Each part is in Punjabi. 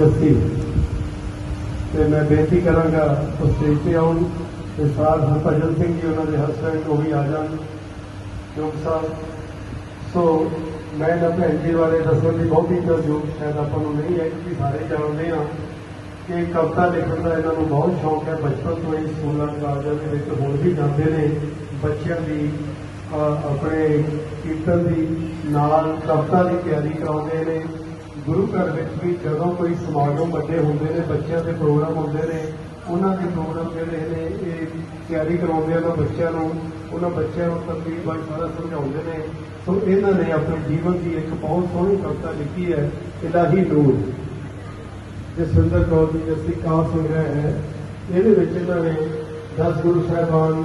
ਜੱਸੀ ਤੇ ਮੈਂ ਬੇਨਤੀ ਕਰਾਂਗਾ, ਉਸ ਸਟੇਜ ਤੇ ਆਉਣ ਤੇ ਸਾਧ ਹਰਭਜਨ ਸਿੰਘ ਜੀ, ਉਹਨਾਂ ਦੇ ਹਸਬੰਡ ਉਹ ਵੀ ਆ ਜਾਣ। ਚੌਕ ਸਾਹਿਬ, ਸੋ ਮੈਂ ਨਾ ਭੈਣ ਜੀ ਬਾਰੇ ਦੱਸਣ ਦੀ ਬਹੁਤੀ ਤਾਂ ਜੋ ਸ਼ਾਇਦ ਆਪਾਂ ਨੂੰ ਨਹੀਂ ਹੈ ਕਿ ਸਾਰੇ ਜਾਣਦੇ ਹਾਂ ਕਿ ਕਵਿਤਾ ਲਿਖਣ ਦਾ ਇਹਨਾਂ ਨੂੰ ਬਹੁਤ ਸ਼ੌਂਕ ਹੈ। ਬਚਪਨ ਤੋਂ ਹੀ ਸਕੂਲਾਂ, ਕਾਲਜਾਂ ਦੇ ਵਿੱਚ ਹੁਣ ਵੀ ਜਾਂਦੇ ਨੇ। ਬੱਚਿਆਂ ਦੀ ਆਪਣੇ ਕੀਰਤਨ ਦੀ ਨਾਲ ਕਵਿਤਾ ਦੀ ਤਿਆਰੀ ਕਰਾਉਂਦੇ ਨੇ। ਗੁਰੂ ਘਰ ਵਿੱਚ ਵੀ ਜਦੋਂ ਕੋਈ ਸਮਾਗਮ ਵੱਡੇ ਹੁੰਦੇ ਨੇ, ਬੱਚਿਆਂ ਦੇ ਪ੍ਰੋਗਰਾਮ ਹੁੰਦੇ ਨੇ, ਉਹਨਾਂ ਦੇ ਪ੍ਰੋਗਰਾਮ ਜਿਹੜੇ ਨੇ, ਇਹ ਤਿਆਰੀ ਕਰਾਉਂਦੇ ਆ ਉਹਨਾਂ ਬੱਚਿਆਂ ਨੂੰ, ਉਹਨਾਂ ਬੱਚਿਆਂ ਨੂੰ ਤਰਤੀਬ ਬਾਈ ਸਾਰਾ ਸਮਝਾਉਂਦੇ ਨੇ। ਸੋ ਇਹਨਾਂ ਨੇ ਆਪਣੇ ਜੀਵਨ ਦੀ ਇੱਕ ਬਹੁਤ ਸੋਹਣੀ ਕਵਿਤਾ ਲਿਖੀ ਹੈ, ਇਲਾਹੀ ਨੂਰ। ਜਸਵਿੰਦਰ ਕੌਰ ਦੀ ਜਸੀ ਕਾਵ ਸੰਗ੍ਰਹਿ ਹੈ, ਇਹਦੇ ਵਿੱਚ ਇਹਨਾਂ ਨੇ 10 ਗੁਰੂ ਸਾਹਿਬਾਨ,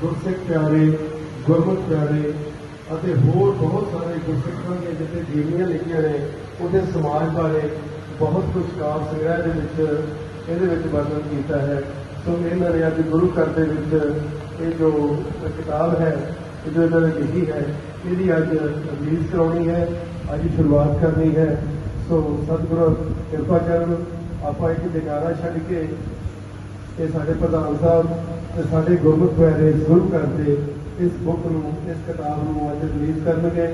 ਗੁਰਸਿੱਖ ਪਿਆਰੇ, ਗੁਰਮੁਖ ਪਿਆਰੇ ਅਤੇ ਹੋਰ ਬਹੁਤ ਸਾਰੇ ਗੁਰਸਿੱਖਾਂ ਦੇ ਜਿੱਥੇ ਜੀਵਨੀਆਂ ਲਿਖੀਆਂ ਨੇ ਉਹਦੇ ਸਮਾਜ ਬਾਰੇ ਬਹੁਤ ਕੁਝ ਕਾਵ ਸੰਗ੍ਰਹਿ ਦੇ ਵਿੱਚ ਇਹਦੇ ਵਿੱਚ ਵਰਣਨ ਕੀਤਾ ਹੈ। ਸੋ ਇਹਨਾਂ ਨੇ ਅੱਜ ਗੁਰੂ ਘਰ ਦੇ ਵਿੱਚ ਇਹ ਜੋ ਕਿਤਾਬ ਹੈ, ਇਹ ਜੋ ਇਹਨਾਂ ਨੇ ਲਿਖੀ ਹੈ, ਇਹਦੀ ਅੱਜ ਰਿਲੀਜ਼ ਕਰਾਉਣੀ ਹੈ, ਅੱਜ ਸ਼ੁਰੂਆਤ ਕਰਨੀ ਹੈ। ਸੋ ਸਤਿਗੁਰੂ, ਕਿਰਪਾ ਕਰਨ, ਆਪਾਂ ਇੱਕ ਜਗਾਰਾ ਛੱਡ ਕੇ ਇਹ ਸਾਡੇ ਪ੍ਰਧਾਨ ਸਾਹਿਬ ਤੇ ਸਾਡੇ ਗੁਰਮੁਖ ਪਿਆਰੇ ਗੁਰੂ ਘਰ ਦੇ ਇਸ ਬੁੱਕ ਨੂੰ ਇਸ ਕਿਤਾਬ ਨੂੰ ਅੱਜ ਰਿਲੀਜ਼ ਕਰਨਗੇ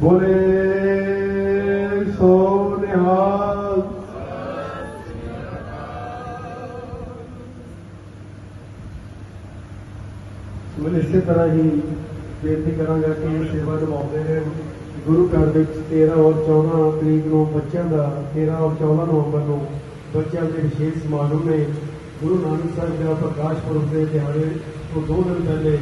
ਬੋਲੇ ਸੋ ਨਿਹਾਲ ਮੈਂ ਇਸੇ ਤਰ੍ਹਾਂ ਹੀ ਬੇਨਤੀ ਕਰਾਂਗਾ ਕਿ ਇਹ ਸੇਵਾ ਨਿਭਾਉਂਦੇ ਨੇ ਗੁਰੂ ਘਰ ਵਿੱਚ 13 ਔਰ 14 ਤਰੀਕ ਨੂੰ ਬੱਚਿਆਂ ਦਾ 13 ਔਰ 14 ਨਵੰਬਰ ਨੂੰ ਬੱਚਿਆਂ ਦੇ ਵਿਸ਼ੇਸ਼ ਸਮਾਗਮ ਨੇ ਗੁਰੂ ਨਾਨਕ ਸਾਹਿਬ ਦਾ ਪ੍ਰਕਾਸ਼ ਪੁਰਬ ਦੇ ਦਿਹਾੜੇ ਤੋਂ ਦੋ ਦਿਨ ਪਹਿਲੇ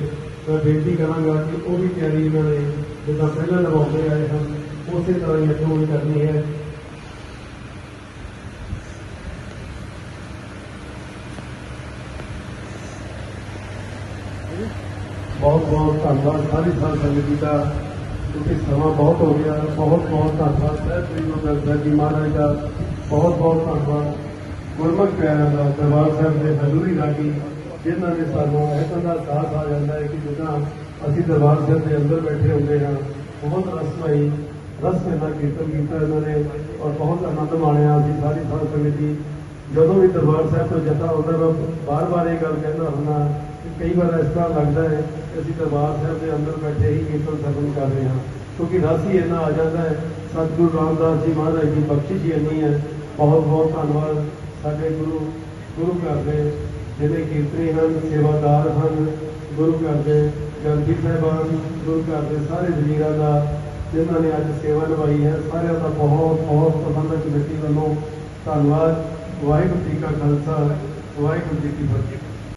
ਮੈਂ ਬੇਨਤੀ ਕਰਾਂਗਾ ਕਿ ਉਹ ਵੀ ਤਿਆਰੀ ਇਹਨਾਂ ਨੇ ਜਿੱਦਾਂ ਪਹਿਲਾਂ ਨਿਭਾਉਂਦੇ ਆਏ ਹਨ ਉਸੇ ਤਰ੍ਹਾਂ ਹੀ ਅੱਗੋਂ ਵੀ ਕਰਨੀ ਹੈ ਬਹੁਤ ਬਹੁਤ ਧੰਨਵਾਦ ਸਾਰੀ ਸਾਧ ਸੰਗਤ ਜੀ ਦਾ ਕਿਉਂਕਿ ਸਮਾਂ ਬਹੁਤ ਹੋ ਗਿਆ ਬਹੁਤ ਬਹੁਤ ਧੰਨਵਾਦ ਸਹਿਬ ਸ੍ਰੀ ਗੁਰੂ ਗ੍ਰੰਥ ਸਾਹਿਬ ਜੀ ਮਹਾਰਾਜ ਦਾ ਬਹੁਤ ਬਹੁਤ ਧੰਨਵਾਦ ਗੁਰਮੁਖ ਪਿਆਰਿਆਂ ਦਾ ਦਰਬਾਰ ਸਾਹਿਬ ਦੇ ਹਜ਼ੂਰੀ ਰਾਗੀ ਜਿਨ੍ਹਾਂ ਨੇ ਸਾਨੂੰ ਇਹ ਦਾ ਸਾਥ ਆ ਜਾਂਦਾ ਹੈ ਕਿ ਜਿੱਦਾਂ ਅਸੀਂ ਦਰਬਾਰ ਸਾਹਿਬ ਦੇ ਅੰਦਰ ਬੈਠੇ ਹੁੰਦੇ ਹਾਂ ਬਹੁਤ ਰਸਮਈ ਰਸਮੇ ਦਾ ਕੀਰਤਨ ਕੀਤਾ ਇਹਨਾਂ ਨੇ ਔਰ ਬਹੁਤ ਆਨੰਦ ਮਾਣਿਆ ਅਸੀਂ ਸਾਰੀ ਸਾਧ ਸੰਗਤ ਜੀ ਜਦੋਂ ਵੀ ਦਰਬਾਰ ਸਾਹਿਬ ਤੋਂ ਜਥਾ ਆਉਂਦਾ ਮੈਂ ਬਾਰ-ਬਾਰ ਇਹ ਗੱਲ ਕਹਿੰਦਾ ਹੁੰਦਾ ਕਿ ਕਈ ਵਾਰ ਇਸ ਤਰ੍ਹਾਂ ਲੱਗਦਾ ਹੈ ਕਿ ਅਸੀਂ ਦਰਬਾਰ ਸਾਹਿਬ ਦੇ ਅੰਦਰ ਬੈਠੇ ਹੀ ਕੀਰਤਨ ਸਰਵਨ ਕਰ ਰਹੇ ਹਾਂ ਕਿਉਂਕਿ ਰਸ ਹੀ ਇੰਨਾ ਆ ਜਾਂਦਾ ਹੈ ਸਤਿਗੁਰੂ ਰਾਮਦਾਸ ਜੀ ਮਹਾਰਾਜ ਦੀ ਬਖਸ਼ਿਸ਼ ਹੀ ਇੰਨੀ ਹੈ ਬਹੁਤ ਬਹੁਤ ਧੰਨਵਾਦ ਸਾਡੇ ਗੁਰੂ ਗੁਰੂ ਘਰ ਦੇ ਜਿਹੜੇ ਕੀਰਤਨੀ ਹਨ, ਸੇਵਾਦਾਰ ਹਨ, ਗੁਰੂ ਘਰ ਦੇ ਗ੍ਰੰਥੀ ਸਾਹਿਬਾਨ, ਗੁਰੂ ਘਰ ਦੇ ਸਾਰੇ ਵਜ਼ੀਰਾਂ ਦਾ, ਜਿਨ੍ਹਾਂ ਨੇ ਅੱਜ ਸੇਵਾ ਨਿਭਾਈ ਹੈ, ਸਾਰਿਆਂ ਦਾ ਬਹੁਤ ਬਹੁਤ ਪ੍ਰਬੰਧਕ ਕਮੇਟੀ ਵੱਲੋਂ ਧੰਨਵਾਦ। ਵਾਹਿਗੁਰੂ ਜੀ ਕਾ ਖਾਲਸਾ, ਵਾਹਿਗੁਰੂ ਜੀ ਕੀ ਫਤਿਹ।